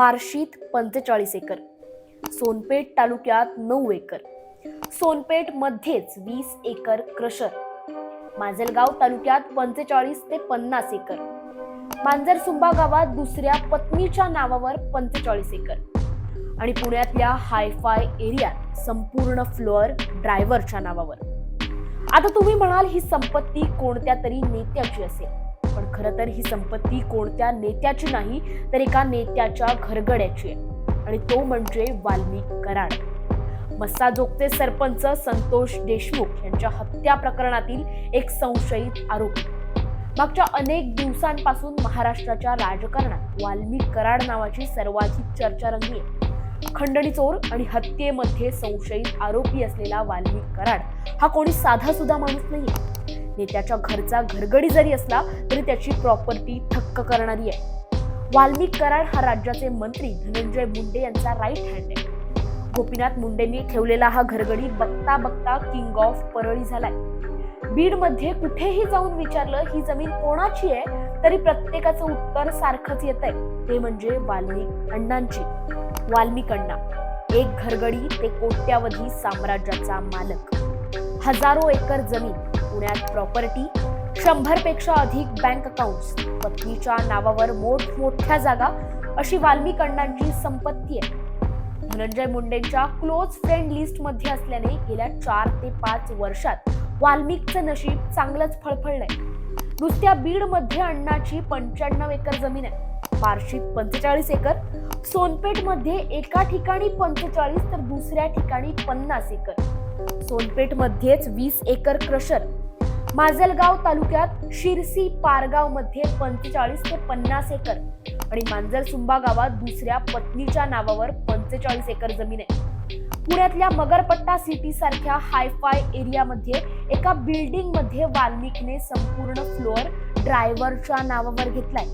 बार्शीत पंचेचाळीस एकर सोनपेठ तालुक्यात नऊ एकर सोनपेठ मध्येच वीस एकर क्रशर माजलगाव तालुक्यात पंचेचाळीस ते पन्नास एकर मांजरसुंबा गावात दुसऱ्या पत्नीच्या नावावर पंचेचाळीस एकर आणि पुण्यातल्या हायफाय एरियात संपूर्ण फ्लोअर ड्रायव्हरच्या नावावर. आता तुम्ही म्हणाल ही संपत्ती कोणत्या तरी नेत्याची असेल. खरं तर ही संपत्ती कोणत्या नेत्याची नाही तर एका नेत्याच्या घरगड्याची आहे. आणि तो म्हणजे वाल्मिक कराड. मस्साजोगचे सरपंच संतोष देशमुख यांच्या हत्या प्रकरणातील एक संशयित आरोपी. मागच्या अनेक दिवसांपासून महाराष्ट्राच्या राजकारणात वाल्मिक कराड नावाची सर्वाधिक चर्चा रंगली आहे. खंडणी चोर आणि हत्येमध्ये संशयित आरोपी असलेला वाल्मिक कराड हा कोणी साधा सुद्धा माणूस नाहीये. नेत्याच्या घरचा घरगडी जरी असला तरी त्याची प्रॉपर्टी थक्क करणारी आहे. वाल्मिक कराड हा राज्याचे मंत्री धनंजय मुंडे यांचा राईट हँड आहे. गोपीनाथ मुंडेंनी ठेवलेला हा घरगडी बघता बघता किंग ऑफ परळी झालाय. बीडमध्ये कुठेही जाऊन विचारलं ही जमीन कोणाची आहे? तरी प्रत्येकाचं उत्तर सारखंच येत आहे ते म्हणजे वाल्मिक अण्णांची. वाल्मिक अण्णा. एक घरगडी ते कोट्यावधी साम्राज्याचा मालक. हजारो एकर जमीन. पुण्यात प्रॉपर्टी शंभरपेक्षा अधिक बँक अकाउंट्स पत्नीच्या नावावर मोठमोठ्या जागा अशी वाल्मिक अण्णांची संपत्ती आहे. धनंजय मुंडेंच्या क्लोज फ्रेंड लिस्टमध्ये असल्याने गेल्या चार ते पाच वर्षात वाल्मिकचं नशीब चांगलंच फळफळलंय. नुसत्या बीडमध्ये अण्णाची पंच्याण्णव एकर जमीन आहे. बार्शीत पंचेचाळीस एकर सोनपेठमध्ये एका ठिकाणी पंचेचाळीस तर दुसऱ्या ठिकाणी पन्नास एकर. सोनपेठ मध्येच वीस एकर क्रशर माजलगाव तालुक्यात शिरसी पारगावमध्ये पंचेचाळीस ते पन्नास एकर आणि मांजरसुंबा गावात दुसऱ्या पत्नीच्या नावावर पंचेचाळीस एकर जमीन आहे. पुण्यातल्या मगरपट्टा सिटी सारख्या हायफाय एरियामध्ये एका बिल्डिंगमध्ये वाल्मिकने संपूर्ण फ्लोअर ड्रायव्हरच्या नावावर घेतलाय.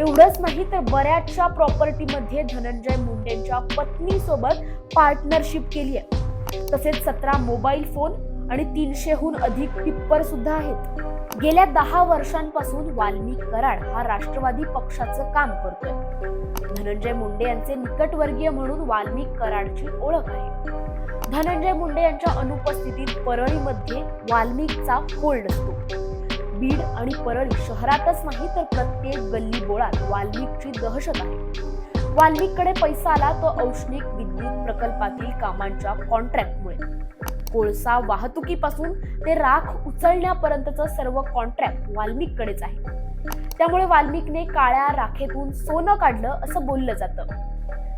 एवढंच नाही तर बऱ्याचशा प्रॉपर्टीमध्ये धनंजय मुंडेंच्या पत्नीसोबत पार्टनरशिप केली आहे. तसेच सतरा मोबाईल फोन आणि तीनशेहून अधिक टिप्पर सुद्धा आहेत. गेल्या दहा वर्षांपासून वाल्मिक कराड हा राष्ट्रवादी पक्षाचं काम करतोय. धनंजय मुंडे यांचे निकटवर्गीय म्हणून वाल्मिक कराडची ओळख आहे. धनंजय मुंडे यांच्या अनुपस्थितीत परळीमध्ये वाल्मिकचा होल्ड असतो. बीड आणि परळी शहरातच नाही तर प्रत्येक गल्ली बोळात वाल्मिकची दहशत आहे. वाल्मिककडे पैसा आला तो औष्णिक विद्युत प्रकल्पातील कामांच्या कॉन्ट्रॅक्टमुळे. कोळसा वाहतुकीपासून ते राख उचलण्यापर्यंतचं सर्व कॉन्ट्रॅक्ट वाल्मिककडेच आहे. त्यामुळे वाल्मिकने काळ्या राखेतून सोनं काढलं असं बोललं जातं.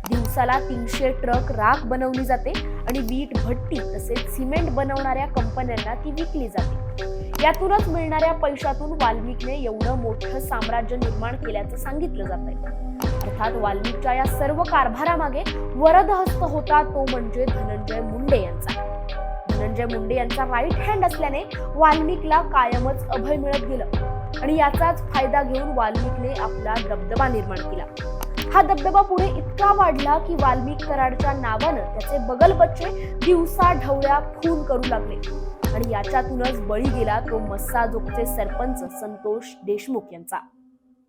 दिवसाला तीनशे ट्रक राख बनवली जाते आणि वीट भट्टी तसेच सिमेंट बनवणाऱ्या कंपन्यांना ती विकली जाते. यातूनच मिळणाऱ्या पैशातून वाल्मिकने एवढं मोठं साम्राज्य निर्माण केल्याचं सांगितलं जात आहे अर्थात वाल्मिकच्या या सर्व कारभारामागे वरदहस्त होता तो म्हणजे धनंजय मुंडे यांचा. धनंजय मुंडे यांचा राईट हँड असल्याने वाल्मिकला कायमच अभय मिळत गेलं. आणि याचाच फायदा घेऊन वाल्मिकने आपला दबदबा निर्माण केला. हा दबदबा पुढे इतका वाढला की वाल्मिक कराडच्या नावानं त्याचे बगलबच्चे दिवसा ढवळ्या खून करू लागले. आणि याच्यातूनच बळी गेला तो मस्साजोगचे सरपंच संतोष देशमुख यांचा.